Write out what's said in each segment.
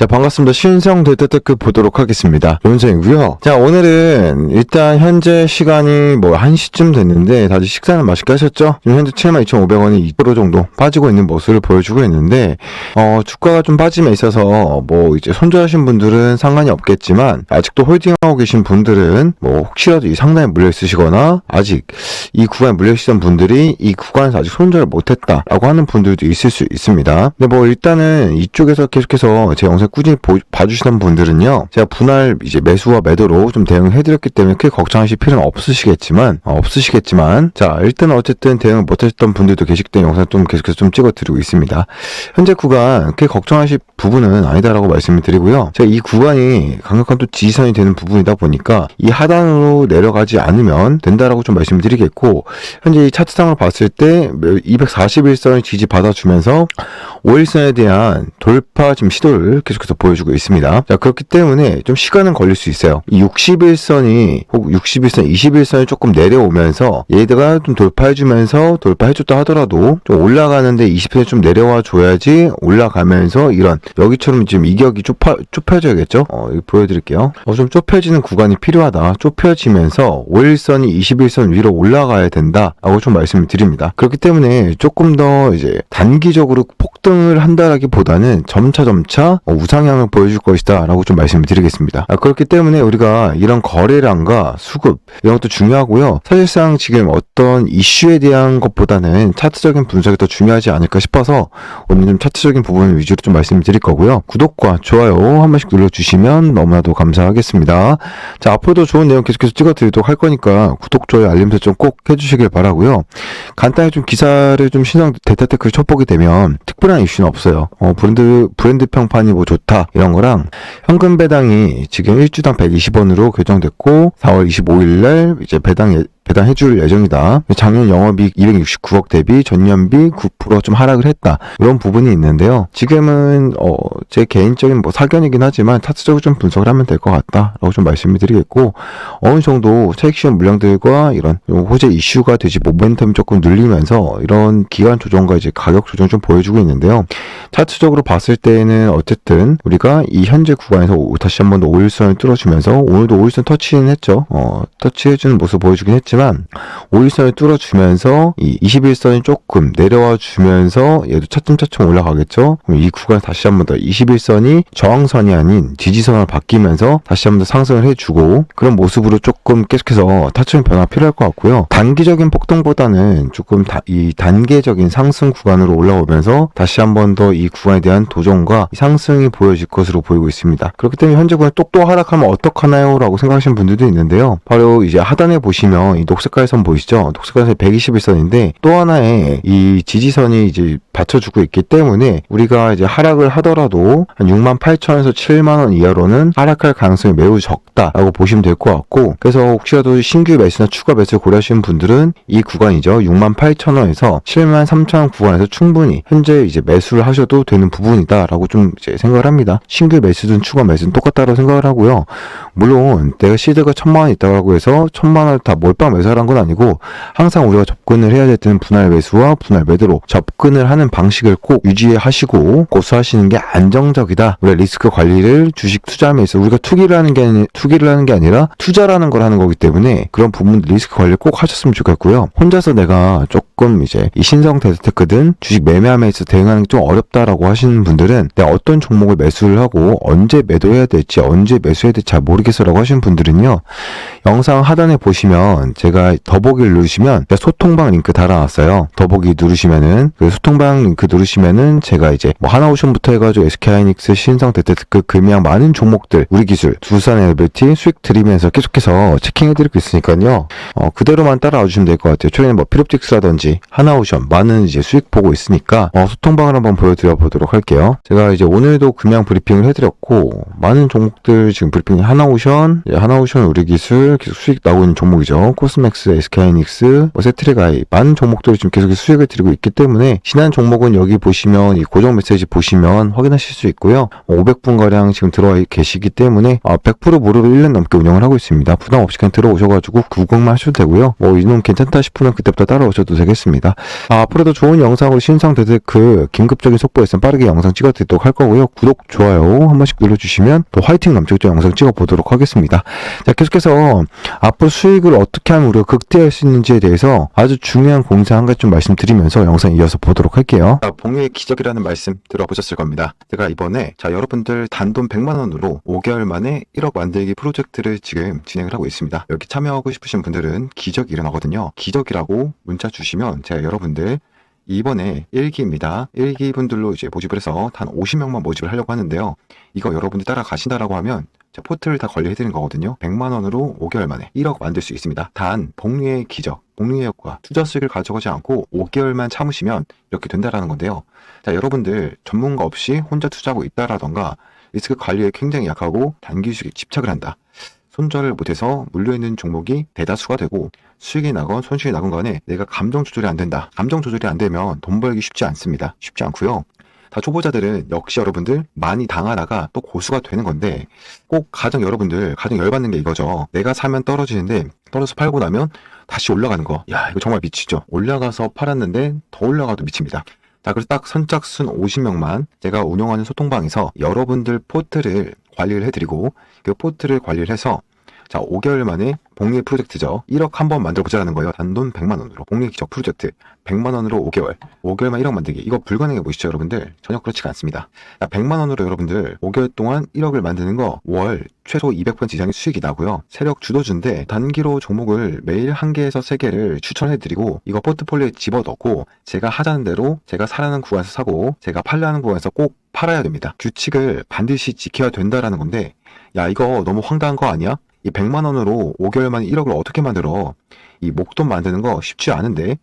자, 반갑습니다. 신성 데이터테크 보도록 하겠습니다. 윤성이고요. 자, 오늘은 일단 현재 시간이 뭐 1시쯤 됐는데 다들 식사는 맛있게 하셨죠? 지금 현재 72,500원이 2% 정도 빠지고 있는 모습을 보여주고 있는데 어, 주가가 좀 빠짐에 있어서 뭐 이제 손절하신 분들은 상관이 없겠지만 아직도 홀딩하고 계신 분들은 뭐 혹시라도 이 상단에 물려 있으시거나 아직 이 구간에 물려 있던 분들이 이 구간에서 아직 손절을 못했다라고 하는 분들도 있을 수 있습니다. 근데 뭐 일단은 이쪽에서 계속해서 제 영상 꾸준히 보- 봐주시던 분들은요, 제가 분할 이제 매수와 매도로 좀 대응을 해드렸기 때문에 크게 걱정하실 필요는 없으시겠지만 어, 없으시겠지만 자 일단 어쨌든 대응을 못하셨던 분들도 계시기 때문에 영상 좀 계속해서 좀 찍어드리고 있습니다. 현재 구간 크게 걱정하실 부분은 아니다라고 말씀을 드리고요. 제가 이 구간이 강력한 또 지지선이 되는 부분이다 보니까 이 하단으로 내려가지 않으면 된다라고 좀 말씀을 드리겠고 현재 이 차트상을 봤을 때 241선을 지지 받아주면서 5일선에 대한 돌파 지금 시도를 계속 해서 보여주고 있습니다. 자, 그렇기 때문에 좀 시간은 걸릴 수 있어요. 이 61선이 혹 61선, 21선이 조금 내려오면서 얘가 좀 돌파해주면서 돌파해줬다 하더라도 좀 올라가는데 20선 좀 내려와 줘야지 올라가면서 이런 여기처럼 지금 이격이 좁아, 좁혀져야겠죠? 어, 보여드릴게요. 어, 좀 좁혀지는 구간이 필요하다. 좁혀지면서 5일선이 21선 위로 올라가야 된다 라고 좀 말씀을 드립니다. 그렇기 때문에 조금 더 이제 단기적으로 폭등을 한다라기보다는 점차 점차 어, 우상향을 보여줄 것이다 라고 좀 말씀을 드리겠습니다. 아, 그렇기 때문에 우리가 이런 거래량과 수급 이런 것도 중요하고요. 사실상 지금 어떤 이슈에 대한 것보다는 차트적인 분석이 더 중요하지 않을까 싶어서 오늘 좀 차트적인 부분 위주로 좀 말씀을 드릴 거고요. 구독과 좋아요 한 번씩 눌러주시면 너무나도 감사하겠습니다. 자, 앞으로도 좋은 내용 계속해서 찍어드리도록 할 거니까 구독, 좋아요, 알림 설정 꼭 해주시길 바라고요. 간단히 좀 기사를 좀 신성 데이터 테크를 쳐보게 되면 특별한 이슈는 없어요. 어, 브랜드, 브랜드 평판이 뭐 좋다, 이런 거랑 현금 배당이 지금 1주당 120원으로 결정됐고 4월 25일 날 이제 배당 예- 배당해 줄 예정이다. 작년 영업이익 269억 대비 전년비 9%좀 하락을 했다. 이런 부분이 있는데요. 지금은 어, 제 개인적인 뭐 사견이긴 하지만 차트적으로 좀 분석을 하면 될 것 같다라고 좀 말씀을 드리겠고 어느 정도 차익 시험 물량들과 이런 호재 이슈가 되지 모멘텀이 조금 늘리면서 이런 기간 조정과 이제 가격 조정 좀 보여주고 있는데요. 차트적으로 봤을 때는 어쨌든 우리가 이 현재 구간에서 오- 다시 한 번더 5일선을 뚫어주면서 오늘도 5일선 터치는 했죠. 어, 터치해주는 모습 보여주긴 했지만 5일선을 뚫어주면서 이 21선이 조금 내려와 주면서 얘도 차츰차츰 올라가겠죠. 그럼 이 구간 다시 한번 더 21선이 저항선이 아닌 지지선으로 바뀌면서 다시 한번 더 상승을 해주고 그런 모습으로 조금 계속해서 타점 변화 필요할 것 같고요. 단기적인 폭등보다는 조금 다- 이 단계적인 상승 구간으로 올라오면서 다시 한번 더 이 구간에 대한 도전과 이 상승이 보여질 것으로 보이고 있습니다. 그렇기 때문에 현재 구간 똑똑 하락하면 어떡하나요? 라고 생각하시는 분들도 있는데요. 바로 이제 하단에 보시면 이 녹색깔 선 보이시죠? 녹색깔 선이 121선인데 또 하나의 이 지지선이 이제 받쳐주고 있기 때문에 우리가 이제 하락을 하더라도 한 6만 8천에서 7만 원 이하로는 하락할 가능성이 매우 적다라고 보시면 될 것 같고 그래서 혹시라도 신규 매수나 추가 매수를 고려하시는 분들은 이 구간이죠. 6만 8천 원에서 7만 3천 원 구간에서 충분히 현재 이제 매수를 하셔도 되는 부분이다라고 좀 이제 생각을 합니다. 신규 매수든 추가 매수든 똑같다고 생각을 하고요. 물론 내가 시드가 천만 원 있다고 해서 천만 원을 다 몰빵 매수하는 건 아니고 항상 우리가 접근을 해야 될 때는 분할 매수와 분할 매도로 접근을 하는 방식을 꼭 유지하시고 고수하시는 게 안정적이다. 우리가 리스크 관리를 주식 투자함에 있어 우리가 투기를 하는 게 아니, 투기를 하는 게 아니라 투자라는 걸 하는 거기 때문에 그런 부분 리스크 관리 꼭 하셨으면 좋겠고요. 혼자서 내가 조금 이제 이 신성 데스테크든 주식 매매함에 있어 대응하는 게 좀 어렵다라고 하시는 분들은 내가 어떤 종목을 매수를 하고 언제 매도해야 될지 언제 매수해야 될지 잘 모르겠어라고 하시는 분들은요. 영상 하단에 보시면 제가 더보기를 누르시면 제가 소통방 링크 달아놨어요. 더보기 누르시면은 그 소통방 링크 누르시면은 제가 이제 뭐 하나오션부터 해가지고 SK하이닉스, 신성, 데테크, 금양 많은 종목들 우리 기술 두산 엘베티 수익 드리면서 계속해서 체킹해드리고 있으니까요. 어, 그대로만 따라와 주시면 될 것 같아요. 최근에 뭐 피롭틱스라든지 하나오션 많은 이제 수익 보고 있으니까 어, 소통방을 한번 보여드려 보도록 할게요. 제가 이제 오늘도 금양 브리핑을 해드렸고 많은 종목들 지금 브리핑 하나오션, 예, 하나오션 우리 기술 계속 수익 나오고 있는 종목이죠. 코스맥스, SK하이닉스, 뭐 세트리가이 많은 종목들이 지금 계속 수익을 드리고 있기 때문에 지난 종 목은 여기 보시면 이 고정 메시지 보시면 확인하실 수 있고요. 500분 가량 지금 들어와 계시기 때문에 아, 100% 무료로 1년 넘게 운영을 하고 있습니다. 부담 없이 그냥 들어오셔가지고 구경만 하셔도 되고요. 뭐 이놈 괜찮다 싶으면 그때부터 따라오셔도 되겠습니다. 아, 앞으로도 좋은 영상으로 신상 데데크 긴급적인 속보에 있으면 빠르게 영상 찍어드리도록 할 거고요. 구독, 좋아요 한 번씩 눌러주시면 또 화이팅 넘치겠죠 영상 찍어보도록 하겠습니다. 자, 계속해서 앞으로 수익을 어떻게 하면 우리가 극대화할 수 있는지에 대해서 아주 중요한 공사 한 가지 좀 말씀드리면서 영상 이어서 보도록 할게요. 자, 봉유의 기적이라는 말씀 들어보셨을 겁니다. 제가 이번에 자 여러분들 단돈 100만 원으로 5개월 만에 1억 만들기 프로젝트를 지금 진행을 하고 있습니다. 여기 참여하고 싶으신 분들은 기적이 일어나거든요. 기적이라고 문자 주시면 제가 여러분들 이번에 1기입니다. 1기 분들로 이제 모집을 해서 단 50명만 모집을 하려고 하는데요. 이거 여러분들 따라가신다라고 하면 제 포트를 다 관리해드리는 거거든요. 100만 원으로 5개월 만에 1억 만들 수 있습니다. 단 복리의 기적, 효과, 투자 수익을 가져가지 않고 5개월만 참으시면 이렇게 된다라는 건데요. 자, 여러분들 전문가 없이 혼자 투자하고 있다라던가 리스크 관리에 굉장히 약하고 단기 수익에 집착을 한다. 손절을 못해서 물려있는 종목이 대다수가 되고 수익이 나건 손실이 나건 간에 내가 감정 조절이 안 된다. 감정 조절이 안 되면 돈 벌기 쉽지 않습니다. 쉽지 않고요. 다 초보자들은 역시 여러분들 많이 당하다가 또 고수가 되는 건데 꼭 가장 여러분들 가장 열받는 게 이거죠. 내가 사면 떨어지는데 떨어서 팔고 나면 다시 올라가는 거. 야 이거 정말 미치죠. 올라가서 팔았는데 더 올라가도 미칩니다. 자 그래서 딱 선착순 50명만 제가 운영하는 소통방에서 여러분들 포트를 관리를 해드리고 그 포트를 관리를 해서 자 5개월 만에 복리 프로젝트죠. 1억 한번 만들어 보자라는 거예요. 단돈 100만 원으로 복리 기적 프로젝트 100만 원으로 5개월 5개월만 1억 만들기 이거 불가능해 보시죠 여러분들 전혀 그렇지가 않습니다. 자, 100만 원으로 여러분들 5개월 동안 1억을 만드는 거 월 최소 200% 이상의 수익이 나고요. 세력 주도주인데 단기로 종목을 매일 한 개에서 세 개를 추천해드리고 이거 포트폴리오에 집어넣고 제가 하자는 대로 제가 사라는 구간에서 사고 제가 팔라는 구간에서 꼭 팔아야 됩니다. 규칙을 반드시 지켜야 된다라는 건데 야 이거 너무 황당한 거 아니야? 이 100만 원으로 5개월 만에 1억을 어떻게 만들어? 이 목돈 만드는 거 쉽지 않은데.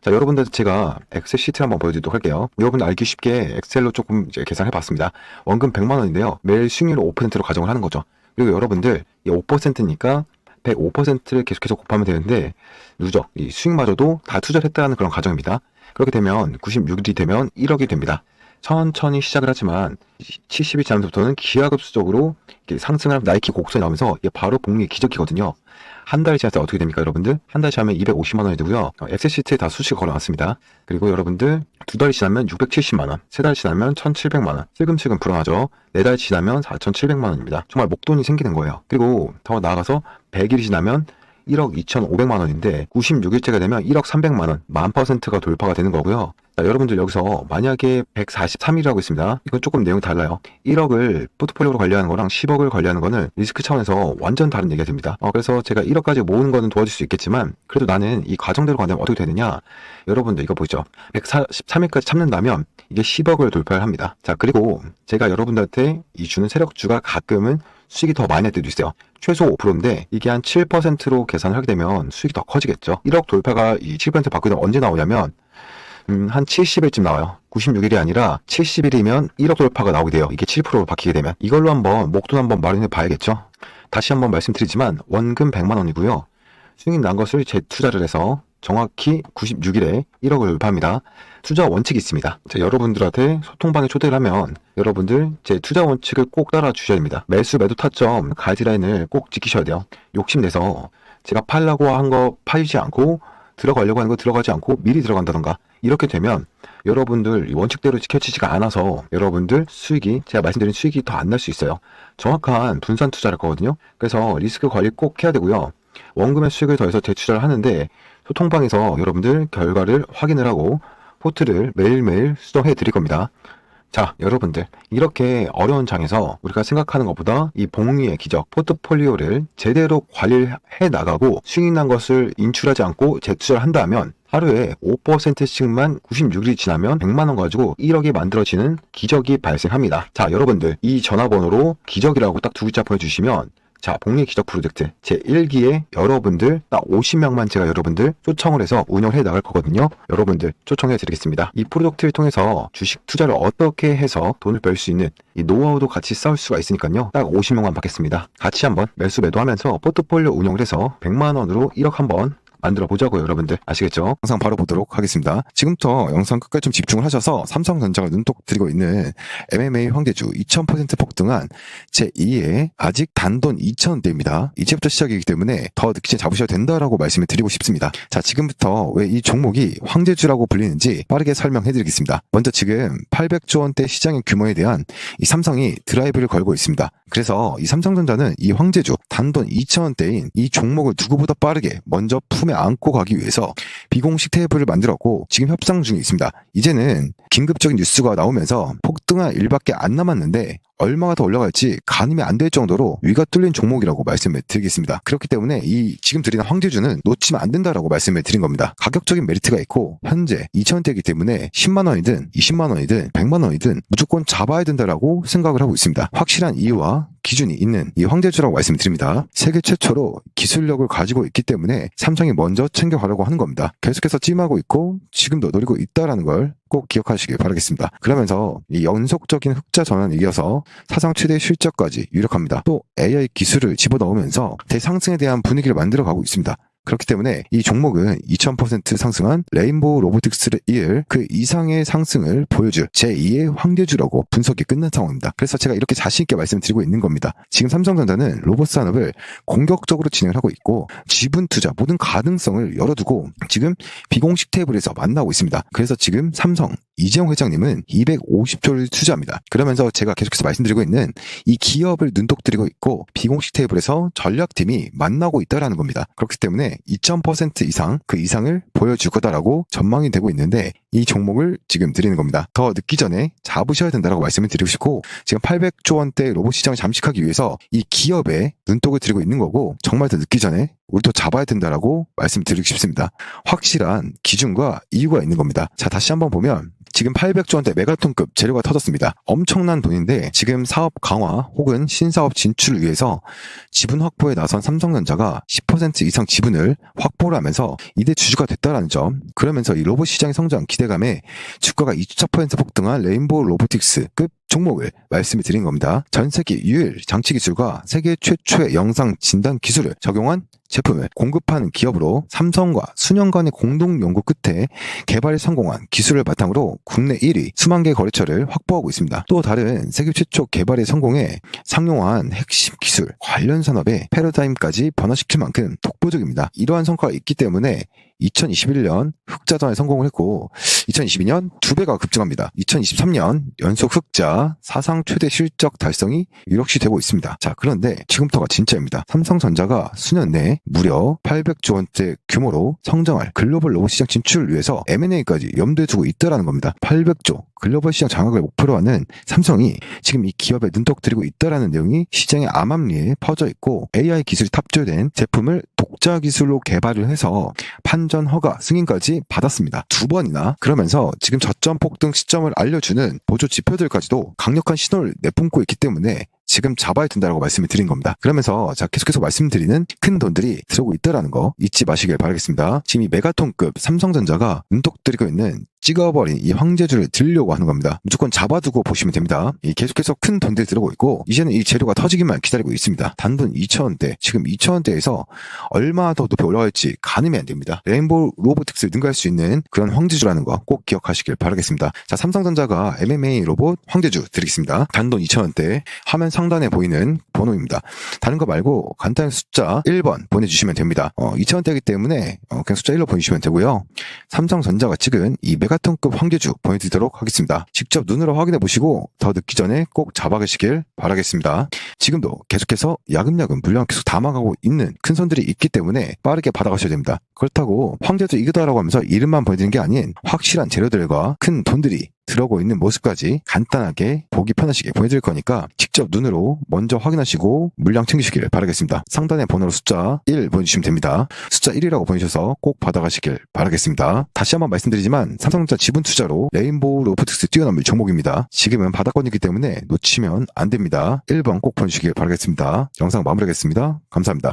자, 여러분들 제가 엑셀 시트를 한번 보여드리도록 할게요. 여러분들 알기 쉽게 엑셀로 조금 이제 계산해 봤습니다. 원금 100만 원인데요. 매일 수익률 5%로 가정을 하는 거죠. 그리고 여러분들 이 5%니까 105%를 계속해서 곱하면 되는데 누적 이 수익마저도 다 투자를 했다는 그런 가정입니다. 그렇게 되면 96일이 되면 1억이 됩니다. 천천히 시작을 하지만 70일 지나면서부터는 기하급수적으로 상승을 나이키 곡선이 나오면서 바로 복리 기적이거든요. 한달때 어떻게 됩니까, 여러분들? 한 달 지나면 250만 원이 되고요. 어, 엑셀 시트에 다 수식을 걸어놨습니다. 그리고 여러분들 두 달이 지나면 670만 원, 세 달 지나면 1,700만 원. 슬금슬금 불어나죠. 네 달 지나면 4,700만 원입니다. 정말 목돈이 생기는 거예요. 그리고 더 나아가서 100일이 지나면 1억 2,500만 원인데 96일째가 되면 1억 300만 원, 만 퍼센트가 돌파가 되는 거고요. 자, 여러분들 여기서 만약에 143일이라고 있습니다. 이건 조금 내용이 달라요. 1억을 포트폴리오로 관리하는 거랑 10억을 관리하는 거는 리스크 차원에서 완전 다른 얘기가 됩니다. 어, 그래서 제가 1억까지 모으는 거는 도와줄 수 있겠지만 그래도 나는 이 과정대로 간다면 어떻게 되느냐? 여러분들 이거 보죠. 143일까지 참는다면 이게 10억을 돌파를 합니다. 자, 그리고 제가 여러분들한테 이 주는 세력주가 가끔은 수익이 더 많이 날 때도 있어요. 최소 5%인데 이게 한 7%로 계산을 하게 되면 수익이 더 커지겠죠. 1억 돌파가 이 7% 바꾸면 언제 나오냐면 음, 한 70일쯤 나와요. 96일이 아니라 70일이면 1억 돌파가 나오게 돼요. 이게 7%로 바뀌게 되면. 이걸로 한번 목돈 한번 마련해 봐야겠죠. 다시 한번 말씀드리지만 원금 100만 원이고요. 수익이 난 것을 재투자를 해서 정확히 96일에 1억을 돌파합니다. 투자 원칙이 있습니다. 자, 여러분들한테 소통방에 초대를 하면 여러분들 제 투자 원칙을 꼭 따라 주셔야 됩니다. 매수 매도 타점 가이드라인을 꼭 지키셔야 돼요. 욕심내서 제가 팔라고 한 거 팔지 않고 들어가려고 하는 거 들어가지 않고 미리 들어간다던가 이렇게 되면 여러분들 이 원칙대로 지켜지지가 않아서 여러분들 수익이 제가 말씀드린 수익이 더 안 날 수 있어요. 정확한 분산 투자를 거거든요. 그래서 리스크 관리 꼭 해야 되고요. 원금의 수익을 더해서 재투자를 하는데 소통방에서 여러분들 결과를 확인을 하고 포트를 매일매일 수정해 드릴 겁니다. 자, 여러분들. 이렇게 어려운 장에서 우리가 생각하는 것보다 이 봉위의 기적, 포트폴리오를 제대로 관리를 해 나가고 수익 난 것을 인출하지 않고 재투자를 한다면 하루에 5%씩만 96일이 지나면 100만원 가지고 1억이 만들어지는 기적이 발생합니다. 자, 여러분들. 이 전화번호로 기적이라고 딱 두 글자 보내주시면 자, 복리 기적 프로젝트 제 1기에 여러분들 딱 50명만 제가 여러분들 초청을 해서 운영해 나갈 거거든요. 여러분들 초청해 드리겠습니다. 이 프로젝트를 통해서 주식 투자를 어떻게 해서 돈을 벌 수 있는 이 노하우도 같이 쌓을 수가 있으니까요. 딱 50명만 받겠습니다. 같이 한번 매수 매도하면서 포트폴리오 운영을 해서 100만 원으로 1억 한번 만들어 보자고요, 여러분들. 아시겠죠? 영상 바로 보도록 하겠습니다. 지금부터 영상 끝까지 좀 집중을 하셔서 삼성전자가 눈독 들이고 있는 MMA 황제주 2000% 폭등한 제2의 아직 단돈 2,000대입니다. 이제부터 시작이기 때문에 더 늦기 전에 잡으셔야 된다라고 말씀을 드리고 싶습니다. 자, 지금부터 왜 이 종목이 황제주라고 불리는지 빠르게 설명해 드리겠습니다. 먼저 지금 800조 원대 시장의 규모에 대한 이 삼성이 드라이브를 걸고 있습니다. 그래서 이 삼성전자는 이 황제주 단돈 2,000원대인 이 종목을 누구보다 빠르게 먼저 품에 안고 가기 위해서 비공식 테이블을 만들었고 지금 협상 중에 있습니다. 이제는 긴급적인 뉴스가 나오면서 폭등할 일밖에 안 남았는데 얼마가 더 올라갈지 가늠이 안 될 정도로 위가 뚫린 종목이라고 말씀을 드리겠습니다. 그렇기 때문에 이 지금 드리는 황제주는 놓치면 안 된다라고 말씀을 드린 겁니다. 가격적인 메리트가 있고 현재 2,000원대이기 때문에 10만 원이든 20만 원이든 100만 원이든 무조건 잡아야 된다라고 생각을 하고 있습니다. 확실한 이유와 기준이 있는 이 황제주라고 말씀드립니다. 세계 최초로 기술력을 가지고 있기 때문에 삼성이 먼저 챙겨가려고 하는 겁니다. 계속해서 찜하고 있고 지금도 노리고 있다라는 걸 꼭 기억하시길 바라겠습니다. 그러면서 이 연속적인 흑자 전환에 이어서 사상 최대 실적까지 유력합니다. 또 AI 기술을 집어넣으면서 대상승에 대한 분위기를 만들어가고 있습니다. 그렇기 때문에 이 종목은 2000% 상승한 레인보우 로보틱스를 이을 그 이상의 상승을 보여줄 제2의 황제주라고 분석이 끝난 상황입니다. 그래서 제가 이렇게 자신있게 말씀드리고 있는 겁니다. 지금 삼성전자는 로봇 산업을 공격적으로 진행을 하고 있고 지분 투자 모든 가능성을 열어두고 지금 비공식 테이블에서 만나고 있습니다. 그래서 지금 삼성 이재용 회장님은 250조를 투자합니다. 그러면서 제가 계속해서 말씀드리고 있는 이 기업을 눈독 들이고 있고 비공식 테이블에서 전략팀이 만나고 있다라는 겁니다. 그렇기 때문에 2,000% 이상 그 이상을 보여줄 거다라고 전망이 되고 있는데 이 종목을 지금 드리는 겁니다. 더 늦기 전에 잡으셔야 된다라고 말씀을 드리고 싶고 지금 800조 원대 로봇 시장을 잠식하기 위해서 이 기업에 눈독을 들이고 있는 거고 정말 더 늦기 전에 우리도 잡아야 된다라고 말씀드리고 싶습니다. 확실한 기준과 이유가 있는 겁니다. 자 다시 한번 보면 지금 800조 원대 메가톤급 재료가 터졌습니다. 엄청난 돈인데 지금 사업 강화 혹은 신사업 진출을 위해서 지분 확보에 나선 삼성전자가 10% 이상 지분을 확보를 하면서 이대 주주가 됐다라는 점 그러면서 이 로봇 시장의 성장 기대감에 주가가 2.4% 폭등한 레인보우 로보틱스급 종목을 말씀을 드린 겁니다. 전 세계 유일 장치 기술과 세계 최초의 영상 진단 기술을 적용한 제품을 공급하는 기업으로 삼성과 수년간의 공동 연구 끝에 개발에 성공한 기술을 바탕으로 국내 1위 수만 개 거래처를 확보하고 있습니다. 또 다른 세계 최초 개발에 성공해 상용화한 핵심 기술 관련 산업의 패러다임까지 변화시킬 만큼 독보적입니다. 이러한 성과가 있기 때문에 2021년 흑자전에 성공을 했고 2022년 두 배가 급증합니다. 2023년 연속 흑자 사상 최대 실적 달성이 유력시 되고 있습니다. 자 그런데 지금부터가 진짜입니다. 삼성전자가 수년 내에 무려 800조 원대 규모로 성장할 글로벌 로봇 시장 진출을 위해서 M&A까지 염두에 두고 있다라는 겁니다. 800조 글로벌 시장 장악을 목표로 하는 삼성이 지금 이 기업에 눈독 들이고 있다라는 내용이 시장의 암암리에 퍼져 있고 AI 기술이 탑재된 제품을 독자 기술로 개발을 해서 판전 허가 승인까지 받았습니다. 두 번이나 그러면서 지금 저점 폭등 시점을 알려주는 보조 지표들까지도 강력한 신호를 내뿜고 있기 때문에 지금 잡아야 된다라고 말씀을 드린 겁니다. 그러면서 자 계속해서 말씀드리는 큰 돈들이 들어오고 있다라는 거 잊지 마시길 바라겠습니다. 지금 이 메가톤급 삼성전자가 눈독 들이고 있는 찍어버린 이 황제주를 들려고 하는 겁니다. 무조건 잡아두고 보시면 됩니다. 이 계속해서 큰 돈들이 들어오고 있고 이제는 이 재료가 터지기만 기다리고 있습니다. 단돈 2천원대 지금 2천원대에서 얼마 더 높이 올라갈지 가늠이 안 됩니다. 레인보우 로보틱스를 능가할 수 있는 그런 황제주라는 거 꼭 기억하시길 바라겠습니다. 자 삼성전자가 MMA 로봇 황제주 드리겠습니다. 단돈 2천원대 화면 상단에 보이는 번호입니다. 다른 거 말고 간단한 숫자 1번 보내주시면 됩니다. 어, 2천원대이기 때문에 어, 그냥 숫자 1로 보내주시면 되고요. 삼성전자가 찍은 이 메가 톤급 황제주 보내드리도록 하겠습니다. 직접 눈으로 확인해 보시고 더 늦기 전에 꼭 잡아가시길 바라겠습니다. 지금도 계속해서 야금야금 물량 계속 담아가고 있는 큰 손들이 있기 때문에 빠르게 받아가셔야 됩니다. 그렇다고 황제주 이거다라고 하면서 이름만 보여드리는 게 아닌 확실한 재료들과 큰 돈들이 들어오고 있는 모습까지 간단하게 보기 편하시게 보여드릴 거니까 직접 눈으로 먼저 확인하시고 물량 챙기시길 바라겠습니다. 상단의 번호로 숫자 1 보내주시면 됩니다. 숫자 1이라고 보내주셔서 꼭 받아가시길 바라겠습니다. 다시 한번 말씀드리지만 삼성전자 지분 투자로 레인보우 로보틱스 뛰어넘을 종목입니다. 지금은 바닥권이기 때문에 놓치면 안 됩니다. 1번 꼭 보내주시길 바라겠습니다. 영상 마무리하겠습니다. 감사합니다.